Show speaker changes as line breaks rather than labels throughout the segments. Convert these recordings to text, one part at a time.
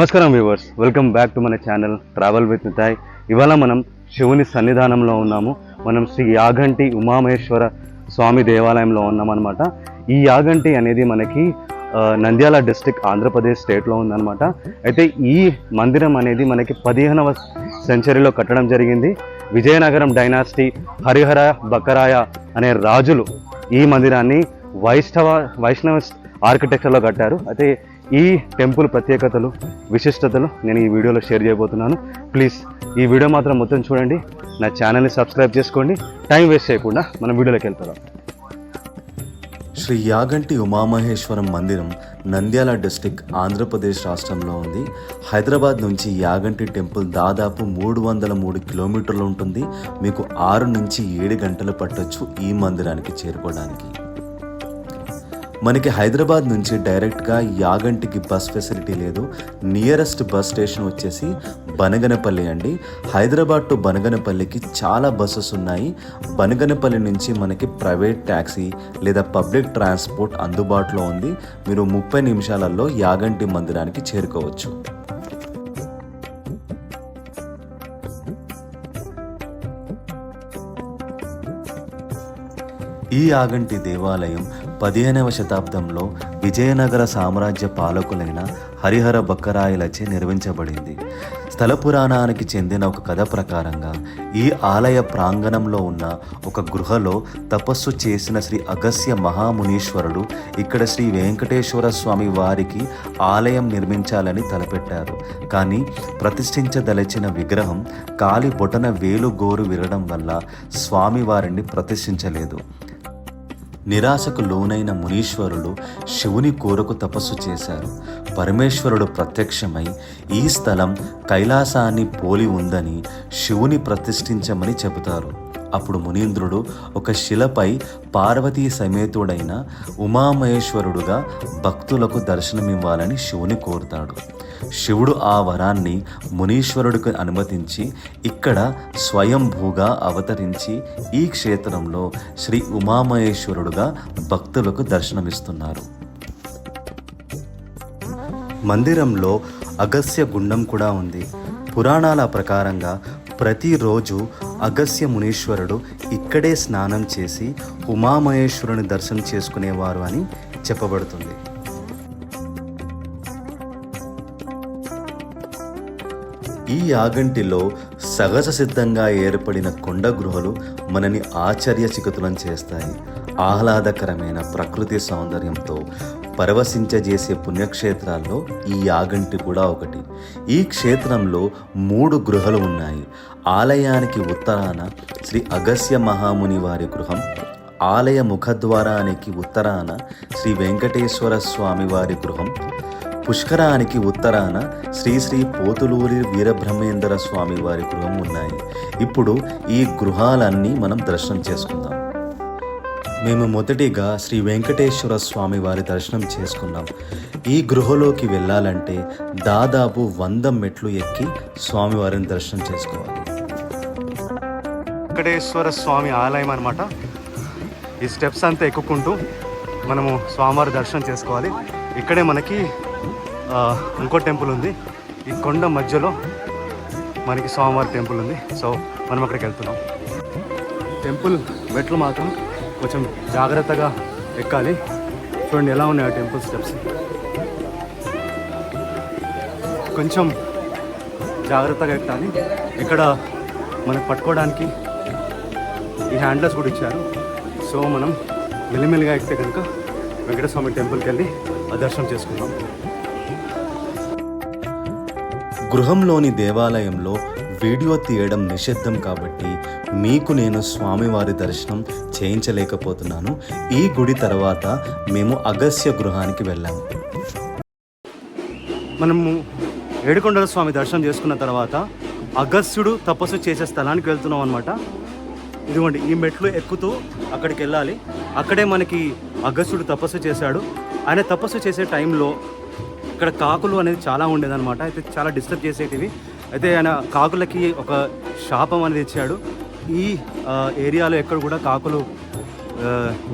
నమస్కారం viewers. Welcome back to మన channel travel with Nitai. ఇవాళ మనం శివుని సన్నిధానంలో ఉన్నాము. మనం శ్రీ యాగంటి ఉమామహేశ్వర స్వామి దేవాలయంలో ఉన్నామన్నమాట. ఈ యాగంటి అనేది మనకి నంద్యాల డిస్టిక్ ఆంధ్రప్రదేశ్ స్టేట్లో ఉందన్నమాట. అయితే ఈ మందిరం అనేది మనకి పదిహేనవ సెంచరీలో కట్టడం జరిగింది. విజయనగరం డైనాసిటీ హరిహర బకరాయ అనే రాజులు ఈ మందిరాన్ని వైష్ణవ వైష్ణవ ఆర్కిటెక్చర్లో కట్టారు. అయితే ఈ టెంపుల్ ప్రత్యేకతలు విశిష్టతలు నేను ఈ వీడియోలో షేర్ చేయబోతున్నాను. ప్లీజ్ ఈ వీడియో మాత్రం మొత్తం చూడండి. నా ఛానల్ని సబ్స్క్రైబ్ చేసుకోండి. టైం వేస్ట్ చేయకుండా మనం వీడియోలోకి వెళ్తాం.
శ్రీ యాగంటి ఉమామహేశ్వరం మందిరం నంద్యాల డిస్టిక్ ఆంధ్రప్రదేశ్ రాష్ట్రంలో ఉంది. హైదరాబాద్ నుంచి యాగంటి టెంపుల్ దాదాపు మూడు వందల మూడు కిలోమీటర్లు ఉంటుంది. మీకు ఆరు నుంచి ఏడు గంటలు పట్టొచ్చు ఈ మందిరానికి చేరుకోవడానికి. మనకి హైదరాబాద్ నుంచి డైరెక్ట్గా యాగంటికి బస్ ఫెసిలిటీ లేదు. నియరెస్ట్ బస్ స్టేషన్ వచ్చేసి బనగనపల్లి అండి. హైదరాబాద్ టు బనగనపల్లికి చాలా బస్సెస్ ఉన్నాయి. బనగనపల్లి నుంచి మనకి ప్రైవేట్ ట్యాక్సీ లేదా పబ్లిక్ ట్రాన్స్పోర్ట్ అందుబాటులో ఉంది. మీరు ముప్పై నిమిషాలలో యాగంటి మందిరానికి చేరుకోవచ్చు. ఈ ఆగంటి దేవాలయం పదిహేనవ శతాబ్దంలో విజయనగర సామ్రాజ్య పాలకులైన హరిహర బక్కరాయలచే నిర్మించబడింది. స్థల పురాణానికి చెందిన ఒక కథ ప్రకారంగా ఈ ఆలయ ప్రాంగణంలో ఉన్న ఒక గృహలో తపస్సు చేసిన శ్రీ అగస్య మహామునీశ్వరుడు ఇక్కడ శ్రీ వెంకటేశ్వర స్వామి వారికి ఆలయం నిర్మించాలని తలపెట్టారు. కానీ ప్రతిష్ఠించదలచిన విగ్రహం కాలి బొటన వేలు గోరు విరడం వల్ల స్వామివారిని ప్రతిష్ఠించలేదు. నిరాశకు లోనైన మునీశ్వరుడు శివుని కోరకు తపస్సు చేశారు. పరమేశ్వరుడు ప్రత్యక్షమై ఈ స్థలం కైలాసాన్ని పోలి ఉందని శివుని ప్రతిష్ఠించమని చెబుతారు. అప్పుడు మునీంద్రుడు ఒక శిలపై పార్వతీ సమేతుడైన ఉమామహేశ్వరుడుగా భక్తులకు దర్శనమివ్వాలని శివుని కోరుతాడు. శివుడు ఆ వరాన్ని మునీశ్వరుడికి అనుమతించి ఇక్కడ స్వయంభూగా అవతరించి ఈ క్షేత్రంలో శ్రీ ఉమామహేశ్వరుడుగా భక్తులకు దర్శనమిస్తున్నారు. మందిరంలో అగస్య గుండం కూడా ఉంది. పురాణాల ప్రకారంగా ప్రతిరోజు అగస్య మునీశ్వరుడు ఇక్కడే స్నానం చేసి ఉమామహేశ్వరుని దర్శనం చేసుకునేవారు అని చెప్పబడుతుంది. ఈ యాగంటిలో సహజ సిద్ధంగా ఏర్పడిన కొండ గృహలు మనని ఆశ్చర్యచికితులం చేస్తాయి. ఆహ్లాదకరమైన ప్రకృతి సౌందర్యంతో పరవశించజేసే పుణ్యక్షేత్రాల్లో ఈ యాగంటి కూడా ఒకటి. ఈ క్షేత్రంలో మూడు గృహలు ఉన్నాయి. ఆలయానికి ఉత్తరాన శ్రీ అగస్య మహాముని వారి గృహం ఆలయ ముఖద్వారానికి ఉత్తరాన శ్రీ వెంకటేశ్వర స్వామి వారి గృహం పుష్కరానికి ఉత్తరాన శ్రీ శ్రీ పోతులూరి వీరబ్రహ్మేంద్ర స్వామి వారి గృహం ఉన్నాయి. ఇప్పుడు ఈ గృహాలన్నీ మనం దర్శనం చేసుకుందాం. మేము మొదటిగా శ్రీ వెంకటేశ్వర స్వామి వారి దర్శనం చేసుకున్నాం. ఈ గృహలోకి వెళ్ళాలంటే దాదాపు వంద మెట్లు ఎక్కి స్వామివారిని దర్శనం చేసుకోవాలి.
వెంకటేశ్వర స్వామి ఆలయం అనమాట ఈ స్టెప్స్ అంతా ఎక్కుకుంటూ మనము స్వామివారి దర్శనం చేసుకోవాలి. ఇక్కడే మనకి ఇంకో టెంపుల్ ఉంది. ఈ కొండ మధ్యలో మనకి స్వామివారి టెంపుల్ ఉంది. సో మనం అక్కడికి వెళ్తున్నాం. టెంపుల్ మెట్లు మాత్రం కొంచెం జాగ్రత్తగా ఎక్కాలి. చూడండి ఎలా ఉన్నాయి ఆ టెంపుల్ స్టెప్స్. కొంచెం జాగ్రత్తగా ఎక్కాలి. ఇక్కడ మనకు పట్టుకోవడానికి ఈ హ్యాండ్లర్స్ కూడా ఇచ్చారు. సో మనం మెల్లిమెల్లిగా ఎక్కితే కనుక వెంకటస్వామి టెంపుల్కి వెళ్ళి ఆ దర్శనం చేసుకుందాం.
గృహంలోని దేవాలయంలో వీడియో తీయడం నిషిద్ధం కాబట్టి మీకు నేను స్వామివారి దర్శనం చేయించలేకపోతున్నాను. ఈ గుడి తర్వాత మేము అగస్య గృహానికి వెళ్ళాము
మనము ఏడుకొండల స్వామి దర్శనం చేసుకున్న తర్వాత అగస్త్యుడు తపస్సు చేసే స్థలానికి వెళ్తున్నాం అనమాట ఇదిగోండి ఈ మెట్లు ఎక్కుతూ అక్కడికి వెళ్ళాలి. అక్కడే మనకి అగస్త్యుడు తపస్సు చేశాడు. ఆయన తపస్సు చేసే టైంలో ఇక్కడ కాకులు అనేది చాలా ఉండేదన్నమాట. అయితే చాలా డిస్టర్బ్ చేసేటివి. అయితే ఆయన కాకులకి ఒక శాపం అనేది ఇచ్చాడు. ఈ ఏరియాలో ఎక్కడ కూడా కాకులు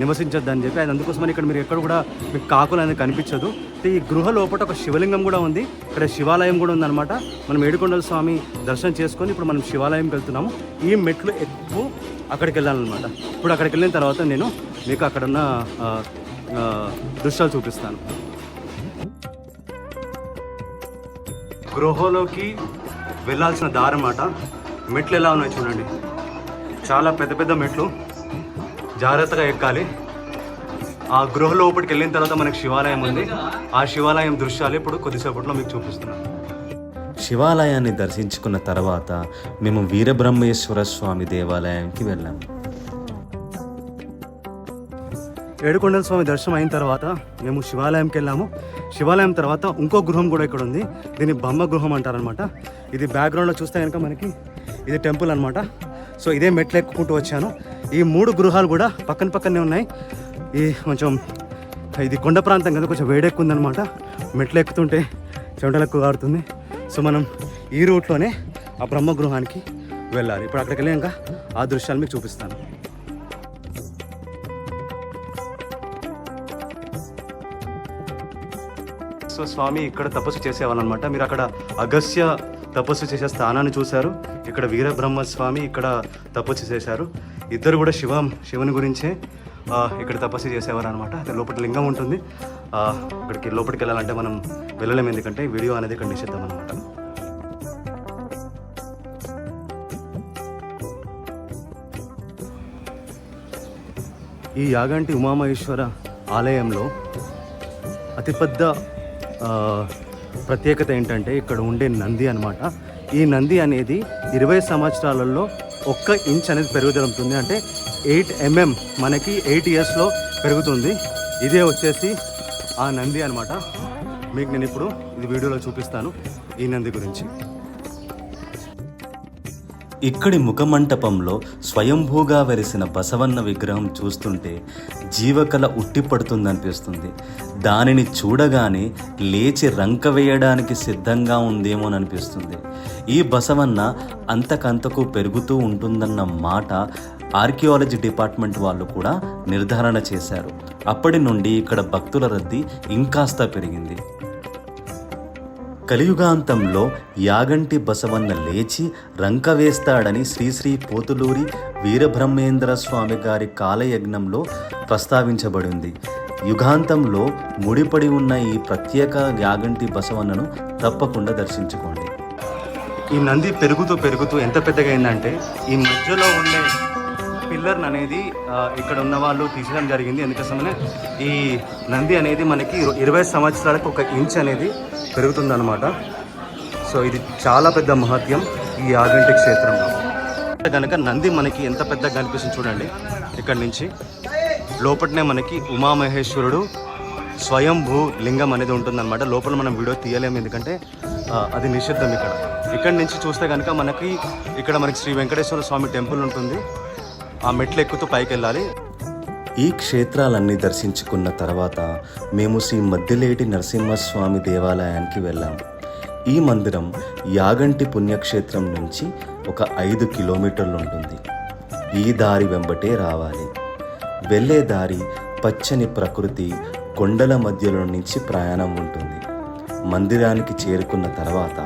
నివసించొద్దని చెప్పి అది అందుకోసమని ఇక్కడ మీరు ఎక్కడ కూడా మీకు కాకులు అనేది కనిపించదు. ఈ గృహ లోపల ఒక శివలింగం కూడా ఉంది. ఇక్కడ శివాలయం కూడా ఉందన్నమాట. మనం ఏడుకొండల స్వామి దర్శనం చేసుకొని ఇప్పుడు మనం శివాలయంకి వెళ్తున్నాము. ఈ మెట్లు ఎక్కువ అక్కడికి వెళ్ళాలన్నమాట. ఇప్పుడు అక్కడికి వెళ్ళిన తర్వాత నేను మీకు అక్కడున్న దృశ్యాలు చూపిస్తాను. గృహలోకి వెళ్ళాల్సిన దారి అన్నమాట. మెట్లు ఎలా ఉన్నాయి చూడండి. చాలా పెద్ద పెద్ద మెట్లు జాగ్రత్తగా ఎక్కాలి. ఆ గృహ లోపలికి వెళ్ళిన తర్వాత మనకి శివాలయం ఉంది. ఆ శివాలయం దృశ్యాలు ఇప్పుడు కొద్దిసేపట్లో మీకు చూపిస్తున్నాను.
శివాలయాన్ని దర్శించుకున్న తర్వాత మేము వీరబ్రహ్మేశ్వర స్వామి దేవాలయానికి వెళ్ళాము
ఏడుకొండల స్వామి దర్శనం అయిన తర్వాత మేము శివాలయంకి వెళ్ళాము. శివాలయం తర్వాత ఇంకో గృహం కూడా ఇక్కడ ఉంది. దీన్ని బొమ్మ గృహం అంటారనమాట ఇది బ్యాక్గ్రౌండ్లో చూస్తే కనుక మనకి ఇది టెంపుల్ అనమాట సో ఇదే మెట్లు ఎక్కుకుంటూ వచ్చాను. ఈ మూడు గృహాలు కూడా పక్కన పక్కనే ఉన్నాయి. ఈ కొంచెం ఇది కొండ ప్రాంతం కదా కొంచెం వేడెక్కుందనమాట మెట్లు ఎక్కుతుంటే చెమటలకు ఎక్కువ కారుతుంది సో మనం ఈ రూట్లోనే ఆ బ్రహ్మ గృహానికి వెళ్ళాలి. ఇప్పుడు అక్కడికి వెళ్ళాక ఆ దృశ్యాలు మీకు చూపిస్తాను. సో స్వామి ఇక్కడ తపస్సు చేసేవాళ్ళు అనమాట మీరు అక్కడ అగస్య తపస్సు చేసే స్థానాన్ని చూశారు. ఇక్కడ వీరబ్రహ్మస్వామి ఇక్కడ తపస్సు చేశారు. ఇద్దరు కూడా శివం శివుని గురించే ఇక్కడ తపస్సు చేసేవారు అనమాట అయితే లోపల లింగం ఉంటుంది. ఇక్కడికి లోపలికి వెళ్ళాలంటే మనం వెళ్ళలేము. ఎందుకంటే వీడియో అనేది ఇక్కడ నిషిద్ధం అనమాట ఈ యాగంటి ఉమామహేశ్వర ఆలయంలో అతిపెద్ద ప్రత్యేకత ఏంటంటే ఇక్కడ ఉండే నంది అనమాట ఈ నంది అనేది ఇరవై సంవత్సరాలలో ఒక్క ఇంచ్ అనేది పెరుగుదలుతుంది అంటే ఎయిట్ ఎంఎం మనకి ఎయిట్ ఇయర్స్లో పెరుగుతుంది. ఇదే వచ్చేసి ఆ నంది అనమాట మీకు నేను ఇప్పుడు ఇది వీడియోలో చూపిస్తాను ఈ నంది గురించి.
ఇక్కడి ముఖమంటపంలో స్వయంభూగా వెలిసిన బసవన్న విగ్రహం చూస్తుంటే జీవకళ ఉట్టిపడుతుందనిపిస్తుంది. దానిని చూడగానే లేచి రంక వేయడానికి సిద్ధంగా ఉందేమోననిపిస్తుంది. ఈ బసవన్న అంతకంతకు పెరుగుతూ ఉంటుందన్న మాట ఆర్కియాలజీ డిపార్ట్మెంట్ వాళ్ళు కూడా నిర్ధారణ చేశారు. అప్పటి నుండి ఇక్కడ భక్తుల రద్దీ ఇంకాస్త పెరిగింది. కలియుగాంతంలో యాగంటి బసవన్న లేచి రంక వేస్తాడని శ్రీశ్రీ పోతులూరి వీరబ్రహ్మేంద్ర స్వామి గారి కాలయజ్ఞంలో ప్రస్తావించబడింది. యుగాంతంలో ముడిపడి ఉన్న ఈ ప్రత్యేక యాగంటి బసవన్నను తప్పకుండా దర్శించుకోండి.
ఈ నంది పెరుగుతూ పెరుగుతూ ఎంత పెద్దగా అయిందంటే ఈ మధ్యలో ఉండే పిల్లర్ అనేది ఇక్కడ ఉన్న వాళ్ళు తీసడం జరిగింది. ఎందుకోసమనే ఈ నంది అనేది మనకి ఇరవై సంవత్సరాలకు ఒక ఇంచ్ అనేది పెరుగుతుందన్నమాట. సో ఇది చాలా పెద్ద మహత్యం ఈ యాగంటి క్షేత్రంలో. కనుక నంది మనకి ఎంత పెద్దగా కనిపిస్తుంది చూడండి. ఇక్కడ నుంచి లోపలనే మనకి ఉమామహేశ్వరుడు స్వయంభూ లింగం అనేది ఉంటుందన్నమాట. లోపల మనం వీడియో తీయలేము ఎందుకంటే అది నిషిద్ధం ఇక్కడ. ఇక్కడ నుంచి చూస్తే కనుక మనకి ఇక్కడ మనకి శ్రీ వెంకటేశ్వర స్వామి టెంపుల్ ఉంటుంది. ఆ మెట్లు ఎక్కుతూ పైకి వెళ్ళాలి
ఈ క్షేత్రాలన్నీ దర్శించుకున్న తర్వాత మేము శ్రీ మద్దిలేటి నరసింహస్వామి దేవాలయానికి వెళ్ళాము ఈ మందిరం యాగంటి పుణ్యక్షేత్రం నుంచి ఒక ఐదు కిలోమీటర్లు ఉంటుంది. ఈ దారి వెంబటే రావాలి. వెళ్ళే దారి పచ్చని ప్రకృతి కొండల మధ్యలో నుంచి ప్రయాణం ఉంటుంది. మందిరానికి చేరుకున్న తర్వాత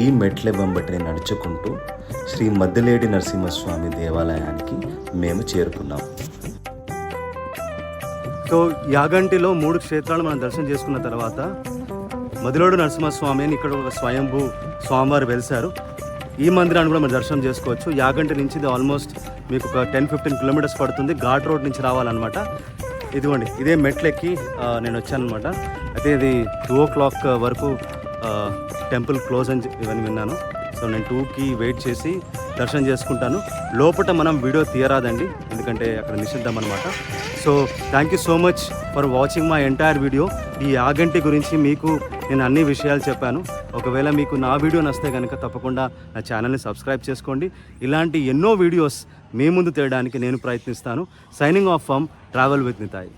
ఈ మెట్ల వెంబటిని నడుచుకుంటూ శ్రీ మద్దిలేటి నరసింహస్వామి దేవాలయానికి మేము చేరుకున్నాం.
సో యాగంటిలో మూడు క్షేత్రాలు మనం దర్శనం చేసుకున్న తర్వాత మదిలోడు నరసింహస్వామి అని ఇక్కడ ఒక స్వయంభూ స్వామివారు వెలిశారు. ఈ మందిరాన్ని కూడా మనం దర్శనం చేసుకోవచ్చు. యాగంటి నుంచి ఇది ఆల్మోస్ట్ మీకు ఒక టెన్ ఫిఫ్టీన్ కిలోమీటర్స్ పడుతుంది. ఘాట్ రోడ్ నుంచి రావాలన్నమాట. ఇదిగోండి ఇదే మెట్లెక్కి నేను వచ్చాను అనమాట అయితే ఇది టూ ఓ క్లాక్ వరకు టెంపుల్ క్లోజ్ అని ఇవన్నీ విన్నాను. సో నేను టూకి వెయిట్ చేసి దర్శనం చేసుకుంటాను. లోపల మనం వీడియో తీయరాదండి. ఎందుకంటే అక్కడ నిషిద్ధం అనమాట so thank you so much for watching my entire video ఈ యాగంటి గురించి మీకు నేను అన్ని విషయాలు చెప్పాను. ఒకవేళ మీకు నా వీడియో నస్తే కనుక తప్పకుండా నా ఛానల్ని సబ్స్క్రైబ్ చేసుకోండి. ఇలాంటి ఎన్నో వీడియోస్ మీ ముందు తేయడానికి నేను ప్రయత్నిస్తాను. Signing off from travel with Nitai